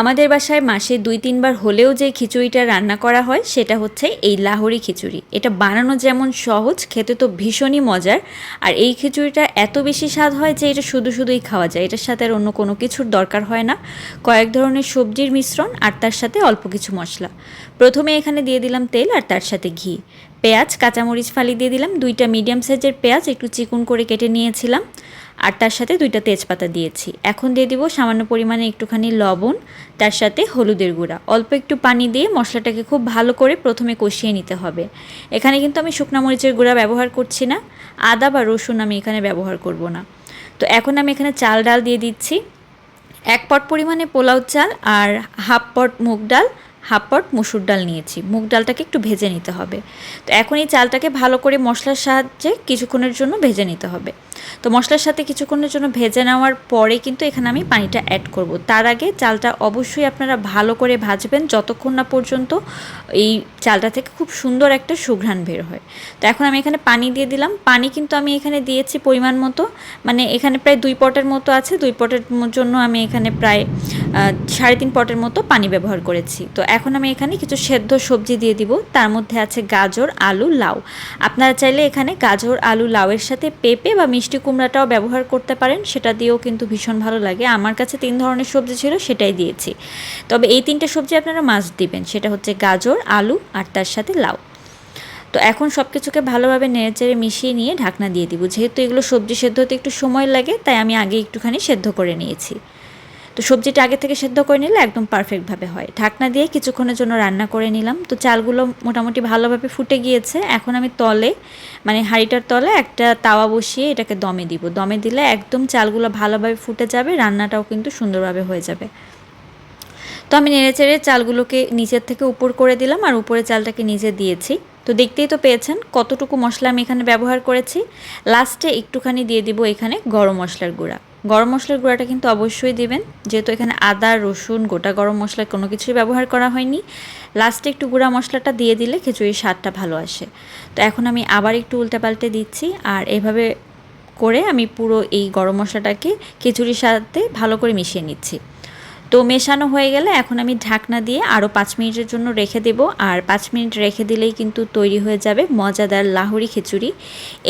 আমাদের বাসায় মাসে দুই, তিনবার হলেও যে খিচুড়িটা রান্না করা হয়, সেটা হচ্ছে এই লাহোরি খিচুড়ি। এটা বানানো যেমন সহজ, খেতে তো ভীষণই মজার। আর এই খিচুড়িটা এত বেশি স্বাদ হয় যে এটা শুধু শুধুই খাওয়া যায়। এটার সাথে আর অন্য কোনো কিছুর দরকার হয় না। কয়েক ধরনের সবজির মিশ্রণ আর তার সাথে অল্প কিছু মশলা। প্রথমে এখানে দিয়ে দিলাম তেল আর তার সাথে ঘি। পেঁয়াজ, কাঁচামরিচ ফালি দিয়ে দিলাম। দুইটা মিডিয়াম সাইজের পেঁয়াজ একটু চিকুন করে কেটে নিয়েছিলাম। আর তার সাথে দুইটা তেজপাতা দিয়েছি। এখন দিয়ে দিব সামান্য পরিমাণে একটুখানি লবণ, তার সাথে হলুদের গুঁড়া। অল্প একটু পানি দিয়ে মশলাটাকে খুব ভালো করে প্রথমে কষিয়ে নিতে হবে। এখানে কিন্তু আমি শুকনা মরিচের গুঁড়া ব্যবহার করছি না, আদা বা রসুন আমি এখানে ব্যবহার করব না। তো এখন আমি এখানে চাল ডাল দিয়ে দিচ্ছি। এক পট পরিমাণে পোলাও চাল আর হাফ পট মুগ ডাল হাফ পট মুসুর ডাল নিয়েছি। মুগ ডালটাকে একটু ভেজে নিতে হবে। তো এখন এই চালটাকে ভালো করে মশলার সাহায্যে কিছুক্ষণের জন্য ভেজে নিতে হবে। তো মশলার সাথে কিছুক্ষণের জন্য ভেজে নেওয়ার পরে কিন্তু এখানে আমি পানিটা অ্যাড করব। তার আগে চালটা অবশ্যই আপনারা ভালো করে ভাজবেন যতক্ষণ না পর্যন্ত এই চালটা থেকে খুব সুন্দর একটা সুঘ্রাণ বের হয়। তো এখন আমি এখানে পানি দিয়ে দিলাম। পানি কিন্তু আমি এখানে দিয়েছি পরিমাণ মতো। মানে এখানে প্রায় দুই পটের মতো আছে। দুই পটের জন্য আমি এখানে প্রায় সাড়ে তিন পটের মতো পানি ব্যবহার করেছি। তো এখন আমি এখানে কিছু সেদ্ধ সবজি দিয়ে দিব। তার মধ্যে আছে গাজর, আলু, লাউ। আপনারা চাইলে এখানে গাজর, আলু, লাউয়ের সাথে পেঁপে বা মিষ্টি কুমড়াটাও ব্যবহার করতে পারেন। সেটা দিয়েও কিন্তু ভীষণ ভালো লাগে। আমার কাছে তিন ধরনের সবজি ছিল, সেটাই দিয়েছি। তবে এই তিনটে সবজি আপনারা মাছ দিবেন। সেটা হচ্ছে গাজর, আলু আর তার সাথে লাউ। তো এখন সব কিছুকে ভালোভাবে নেড়েচেড়ে মিশিয়ে নিয়ে ঢাকনা দিয়ে দিব। যেহেতু এগুলো সবজি সেদ্ধ হতে একটু সময় লাগে, তাই আমি আগে একটুখানি সেদ্ধ করে নিয়েছি। তো সবজিটা আগে থেকে সেদ্ধ করে নিলে একদম পারফেক্টভাবে হয়। ঢাকনা দিয়ে কিছুক্ষণের জন্য রান্না করে নিলাম। তো চালগুলো মোটামুটি ভালোভাবে ফুটে গিয়েছে। এখন আমি তলে মানে হাঁড়িটার তলে একটা তাওয়া বসিয়ে এটাকে দমে দিব। দমে দিলে একদম চালগুলো ভালোভাবে ফুটে যাবে, রান্নাটাও কিন্তু সুন্দরভাবে হয়ে যাবে। তো আমি নেড়ে চেড়ে চালগুলোকে নিচের থেকে উপর করে দিলাম আর উপরে চালটাকে নিচে দিয়েছি। তো দেখতেই তো পেয়েছেন কতটুকু মশলা আমি এখানে ব্যবহার করেছি। লাস্টে একটুখানি দিয়ে দিব এখানে গরম মশলার গুঁড়া। গরম মশলার গুঁড়াটা কিন্তু অবশ্যই দেবেন। যেহেতু এখানে আদা, রসুন, গোটা গরম মশলা কোনো কিছুই ব্যবহার করা হয়নি। লাস্টে একটু গুঁড়া মশলাটা দিয়ে দিলে খিচুড়ির স্বাদটা ভালো আসে। তো এখন আমি আবার একটু উল্টে পাল্টে দিচ্ছি আর এভাবে করে আমি পুরো এই গরম মশলাটাকে খিচুড়ির সাথে ভালো করে মিশিয়ে নিচ্ছি। তো মেশানো হয়ে গেলে এখন আমি ঢাকনা দিয়ে আরও পাঁচ মিনিটের জন্য রেখে দেব। আর পাঁচ মিনিট রেখে দিলেই কিন্তু তৈরি হয়ে যাবে মজাদার লাহুরি খিচুড়ি।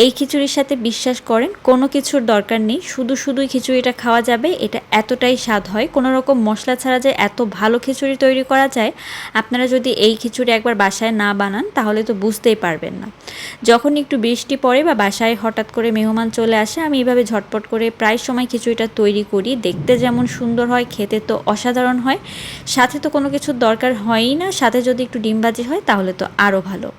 এই খিচুড়ির সাথে বিশ্বাস করেন, কোনো কিছুর দরকার নেই। শুধু শুধুই খিচুড়িটা খাওয়া যাবে, এটা এতটাই স্বাদ হয়। কোনো রকম মশলা ছাড়া যে এত ভালো খিচুড়ি তৈরি করা যায়, আপনারা যদি এই খিচুড়ি একবার বাসায় না বানান, তাহলে তো বুঝতেই পারবেন না। যখন একটু বৃষ্টি পড়ে বা বাসায় হঠাৎ করে মেহমান চলে আসে, আমি এইভাবে ঝটপট করে প্রায় সময় খিচুড়িটা তৈরি করি। দেখতে যেমন সুন্দর হয়, খেতে তো অসাধারণ হয়। সাথে তো কোনো কিছুর দরকার হয়ই না। সাথে যদি একটু ডিম ভাজি হয়, তাহলে তো আরও ভালো।